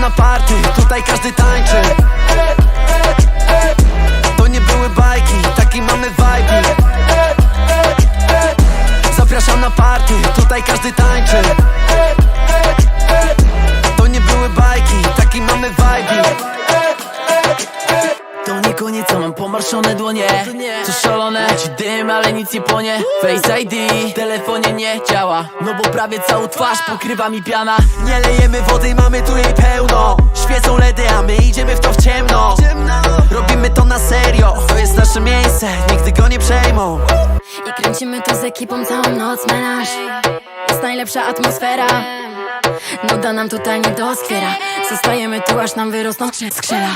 na party, tutaj każdy tańczy. To nie były bajki, taki mamy vibe. Zapraszam na party, tutaj każdy tańczy. To nie były bajki, taki mamy vibe mam pomarszczone dłonie To szalone, ci dym, ale nic nie płonie. Face ID, w telefonie nie działa. No bo prawie całą twarz pokrywa mi piana. Nie lejemy wody, mamy tu jej pełno. Świecą ledy, a my idziemy w to w ciemno. Robimy to na serio, to jest nasze miejsce. Nigdy go nie przejmą. I kręcimy to z ekipą całą noc, menaż. Jest najlepsza atmosfera No da nam tutaj nie doskwiera Zostajemy tu, aż nam wyrosną skrze- skrzela.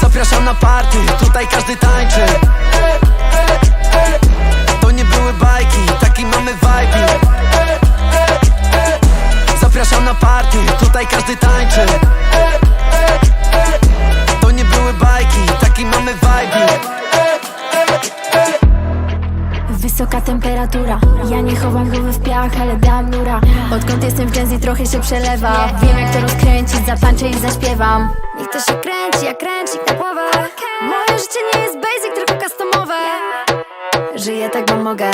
Zapraszam na party, tutaj każdy tańczy. To nie były bajki, taki mamy vibe. Zapraszam na party, tutaj każdy tańczy Wysoka temperatura. Ja nie chowam głowy w piach, ale dam nura. Odkąd jestem w Gen trochę się przelewa. Wiem jak to rozkręcić, zatańczę i zaśpiewam. Niech to się kręci, jak kręcik na głowę Moje życie nie jest basic, tylko customowe. Żyję tak, bo mogę.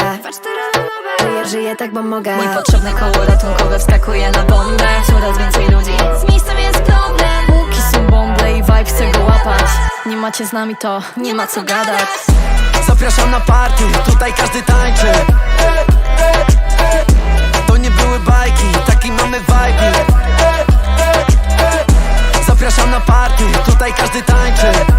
Żyję, żyję tak, bo mogę. Mój potrzebne koło ratunkowe wskakuje na bombę macie z nami to, nie ma co gadać. Zapraszam na party, tutaj każdy tańczy. To nie były bajki, taki mamy vibe. Zapraszam na party, tutaj każdy tańczy